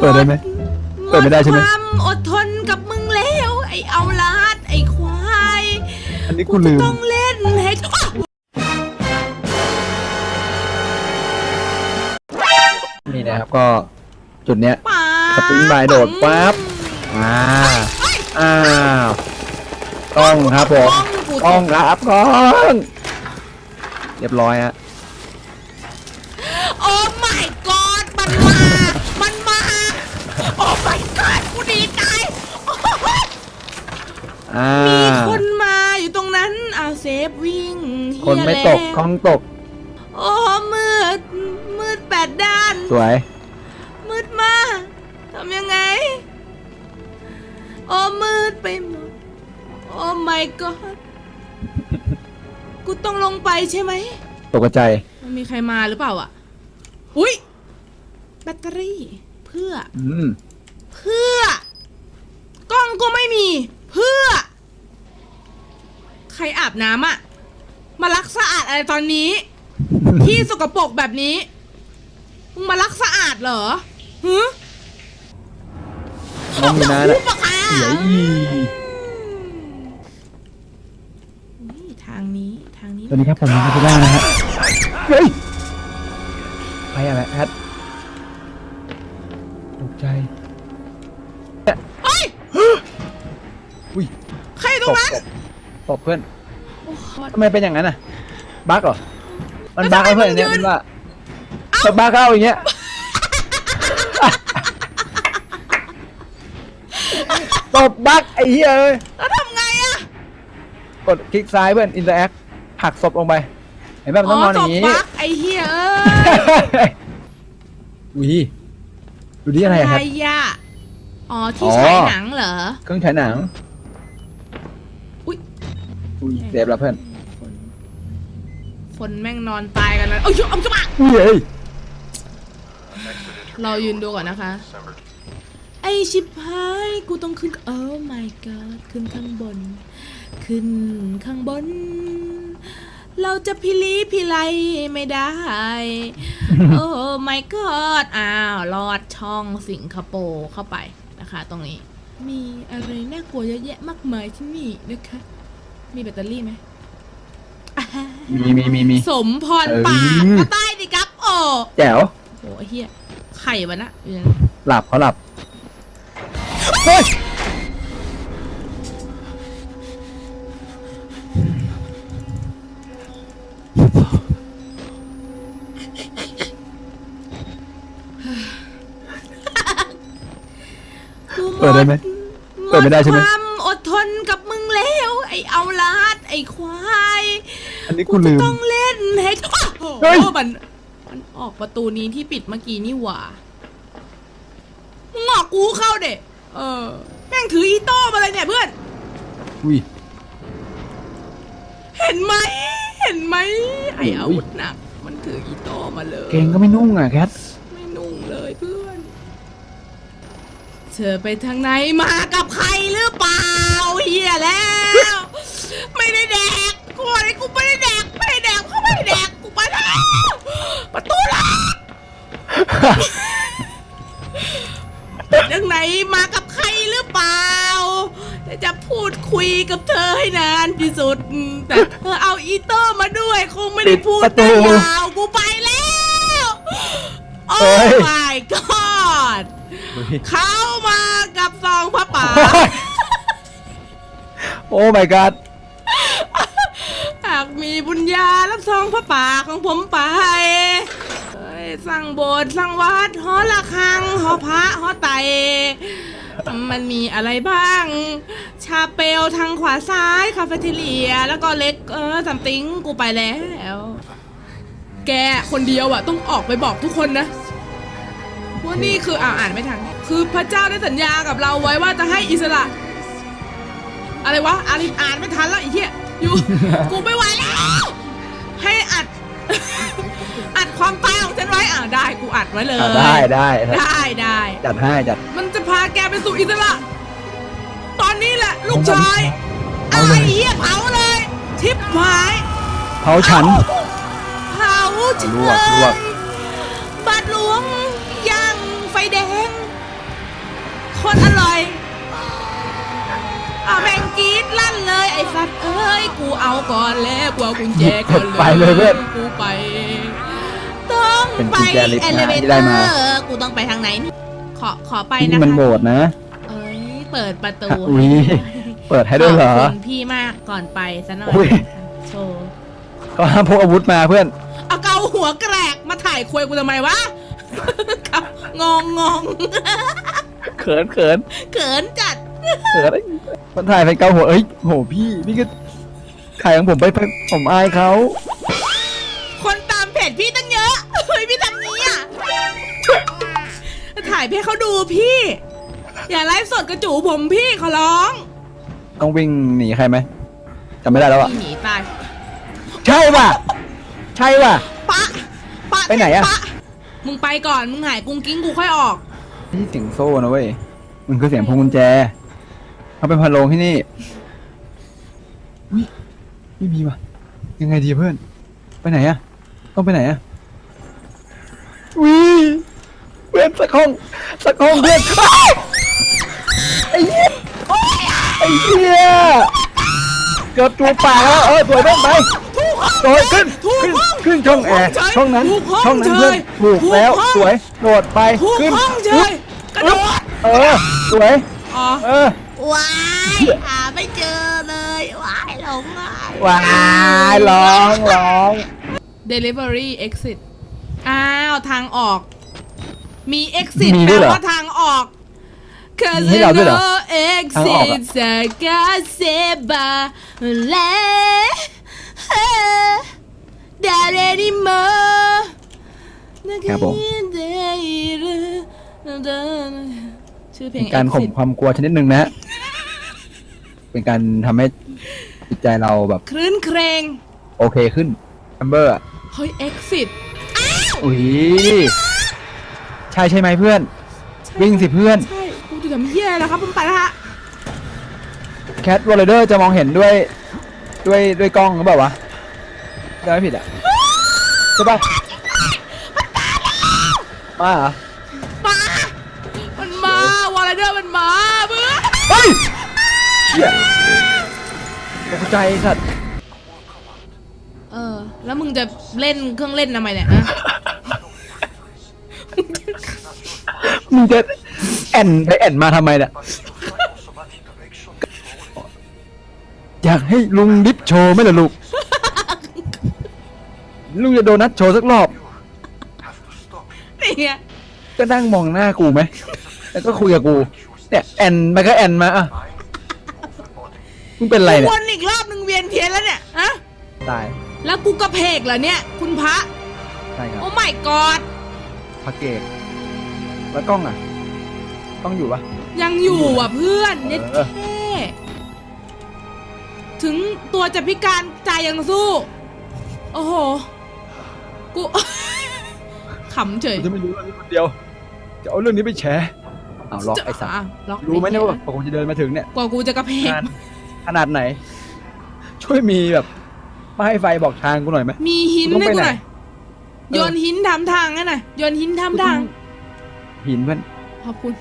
เปิดได้ไหมเปิดไม่ได้ใช่ไหม ความอดทนกับมึงแล้ว ไอ้เอาลาดไอ้ควายอันนี้กูลืม ต้องเล่นให้อ้าวนี่นะครับก็จุดเนี้ย ป๋าสปริงบายโดดปั๊บ อ่าอ้าวกล้องครับผมกูกล้องครับกล้อง เรียบร้อยฮะ โอ้ my god มันมา มันมา โอ้ my god กูดีใจโอ้ย อ่ามีคนมาอยู่ตรงนั้นอ้าวเซฟวิ่งเหี้ยคนไม่ตกแล้วกล้องตกโอ้มืด มืดแปดด้าน สวย มืดมากทำยังไง โอ้มืดไปหมด โอ้ my god กูต้องลงไปใช่ไหม ตกใจมันมีใครมาหรือเปล่าอะ อุ้ยแบตเตอรี่ เพื่อ อืม เพื่อ กล้องก็ไม่มี เพื่อ ใครอาบน้ำอะมาลักสะอาดอะไรตอนนี้ ที่สกปรกแบบนี้มึงมาลักสะอาดเหรอฮึน้องมีนาหูน่ะปะคะเสียอีนี่ทางนี้ทางนี้ สวัสดีครับผมนะครับบ้างนะฮะ พื่อนโอ้โหทำไมเป็นอย่างนั้นอะบั๊กเหรอมันแล้วบั๊กทำไมแล้วเพื่อนอย่างเนี้ยมึงยืนมันว่าชอบบั๊กเข้าอย่างเงี้ยตบบั๊กไอ้เหี้ยเลยแล้วทำไงอะกดคลิกซ้ายเพื่อนอินเตอร์แอคผลักศพลงไปเห็นป่ะมันต้องนอนอย่างนี้นี้บักไอ้เหี้ยเอ้ยอุ้ยดูดิอะไรอะครับ อะไรอะอ๋อที่อ๋อฉายหนังเหรอ เครื่องฉายหนังอุ๊ย อุ้ยเซฟแล้วเพื่อนคนคนแม่งนอนตายกันแล้วเอ้ยเอาจะมาอุ้ยเอ้ยเรายืนดูก่อนนะคะ ไอชิบหายกูต้องขึ้นโอ้ my god ขึ้นข้างบน ขึ้นข้างบน เราจะพิลีพิไลไม่ได้ โอ้ my god อ้าวลอดช่องสิงคโปร์เข้าไปนะคะ ตรงนี้ มีอะไรน่ากลัวเยอะแยะมากมายที่นี่นะคะ มีแบตเตอรี่ไหมอ่าฮะมีมีมีมี สมพรปากเออ ก็ใต้ดิครับโอ้แจ๋วโหไอ้เฮียไข่วะนะอยู่ในหลับเขาหลับเฮ้ยกูหเปิดได้ไหม เปิดไม่ได้ใช่ไหม ความอดทนกับมึงแล้ว ไอ้ เอาลาดไอ้ควายอันนี้กูลืม ต้องเล่นให้โอ้เฮ้ย โหมันมันออกประตูนี้ที่ปิดเมื่อกี้นี่หว่ามึงออกกูเข้าเด็เออแม่งถืออีโต้มาเลยเนี่ยเพื่อน อุ้ย เห็นไหมเห็นไหมไอ้โอ้ยอาวุธหนัก มันถืออีโต้มาเลย เกงก็ไม่นุ่งอะแคทไม่นุ่งเลยเพื่อน เธอไปทางไหนมากับใครหรือเปล่าเฮียแล้ว ไม่ได้แดกกูอกเลยกูไม่ได้แดกไม่ได้แดกเขาไม่ได้แดกกูไปแล้วประตูล็อกทางไหนมากับใครหรือเปล่าจะพูดคุยกับเธอให้นานที่สุดแต่เธอเอาอีโต้มาด้วยคงไม่ได้พูดปิดประตูได้ยาวกูไปแล้วโอ้เฮ้ย my god เขามากับซองพระป่า โอ้ my god หากมี บุญญารับซองพระป่าของผมไปเอ้ยสร้างโบสถ์สร้างวัดหอระฆังหอพระหอไตรมันมีอะไรบ้าง ชาเปลทางขวาซ้ายคาเฟ่เทเลีย แล้วก็เล็กเออสัมติงกูไปแล้ว แกคนเดียวอะต้องออกไปบอกทุกคนนะว่านี่คืออ่าอ่านไม่ทันคือพระเจ้าได้สัญญากับเราไว้ว่าจะให้อิสระ อะไรวะอ่านอ่านไม่ทันแล้วไอ้เหี้ย อยู่ กูไม่ไหวแล้ว ให้อัด อัดความตายของฉันไว้อ่าได้กูอัดไว้เลยได้ได้ได้ได้ จัดให้จัด มันจะพาแกไปสู่อิสระ ตอนนี้แหละลูกชายไอ้เอเหี้ยเผาเลย ชิบหายเผาฉัน เผาฉันลลวบาดหลวงย่างไฟแดง คนอร่อยอ่าแมงกีดลั่น สัตว์เอ้ยกูเอาก่อนแล้วกูเอากุญแจก่อนเลยไปเลยเพื่อนกูไปต้องเป็นไปกุญแจลิฟต์เอนะเลเวที่เตได้อมา ร์กูต้องไปทางไหนนี่ขอขอไปที่นะนี่มันคะโบสถ์นะ เอ้ยเปิดประตูอุ้ยเปิดให้ด้วยเหรอขอบคุณพี่มากก่อนไปซะหน่อยอุ้ยโชว์ก็ห้ามพกอาวุธมาเพื่อน เอาเกาหัวแกรกมาถ่ายควยกูทำไมวะ ครับงงงงเขินเขินเขินจัด เขินคนถ่ายเป็นเกาหัวเอ้ยโหพี่พี่ก็ถ่ายของผมไปไปผมอายเขาคนตามเพจพี่ตั้งเยอะเฮ้ยพี่ทำนี้อะถ่ายให้เขาดูพี่ อย่าไลฟ์สดกระจูผมพี่ขอร้อง ต้องวิ่งหนีใครไหมจำไม่ได้แล้วอะพี่หนีตายใช่ป่ะ ใช่ป่ะ ปะปะไปไหนอะ ปมึงไปก่อนมึงหายกุ้งกิ้งกูค่อยออก นี่เสียงโซ่นะเว้ยมันคือเสียงพวงกุญแจ เขาเป็นพะโลงที่นี่อุ้ยไม่มีว่ะ ยังไงดีเพื่อน ไปไหนอะต้องไปไหนอะอุ้ยเพื่อนสักห้องสักห้องเพื่อนอ้าวไอ้เหี้ยไอ้เหี้ยเกือบตัวปากแล้วเออสวยเพื่อนไปโดดขึ้นถูกขึ้นห้องขึ้นช่องแอร์ถูกห้องช่องนั้นถูกห้องช่องนั้นเฉยเพื่อนถูกถูกแล้วห้องสวยโดดไปถูกขึ้นห้องเฉยกระโดดเออสวย อ๋อ เออ ว้ายหาไม่เจอเลยว้ายหลงอะว้ายร้องร้อง delivery exit อ้าว ทางออก มี exit มีแปด้ลวยเหรอว่าทางออก Cause มีให้เราด้วยเหรอ no ทางออกอะ exit จะกาเซบาเลดาเรนิโมครับผม ชื่อเพลเป็งนการข่ม exit ความกลัวชนิดหนึ่งนะฮะ เป็นการทำให้จิตใจเราแบบคลื่นเครง โอเคขึ้นแอมเบอร์เฮ้ย exit อุ้ยใช่ใช่ไหมเพื่อนวิ่งสิเพื่อน ใช่กูจะทำเหี้ยแล้วครับผมไปแล้วฮะแคทวอลเลเดอร์จะมองเห็นด้วยด้วยด้วยกล้องหรือเปล่าวะจะไม่ผิดอะใช่ปะมาเหรอ มา มันมาวอลเลอร์มันมาเพื่อนเฮ้ย เชี่ยตกใจสัตว์เออ แล้วมึงจะเล่นเครื่องเล่นทำไมเนี่ยฮะมึงจะแอนไปแอนมาทำไมเนี่ยอยากให้ลุงดิฟโชว์ไหมล่ะลูก ลุงจะโดนัทโชว์สักรอบนี่ไงก็นั่งมองหน้ากูไหม แล้วก็คุยกับกู เนี่ยแอนมาก็แอนมาอะ มึงเป็นไรเนี่ยวนอีกรอบหนึ่งเวียนเทียนแล้วเนี่ยฮะตายแล้วกูกระเพกเหรอเนี่ย คุณพระ ใช่ครับโอ้ไม่กอดพักเกตแล้วกล้องอะกล้องอยู่ปะ ยังอยู่อะเพื่อนเน็ตเออแค่ถึงตัวจะพิการใจยังสู้ โอ้โห กู ขำเฉยกูจะไม่รู้เรื่องนี้คนเดียว จะเอาเรื่องนี้ไปแชร์เอาล็อกไอ้สัตว์ะล็อกรู้ไหมเนี่ยอ้ว่าหี้กว่ากูจะเดินมาถึงเนี่ย กว่ากูจะกระเพกขนาด ขนาดไหน ช่วยมีแบบป้ายไฟบอกทางกูหน่อยไหม มีหินต้องให้ไปกูไหนหน่อยเออโยนหินทำทางให้หน่อยโยนหินทำทาง หินเพื่อนขอบคุณ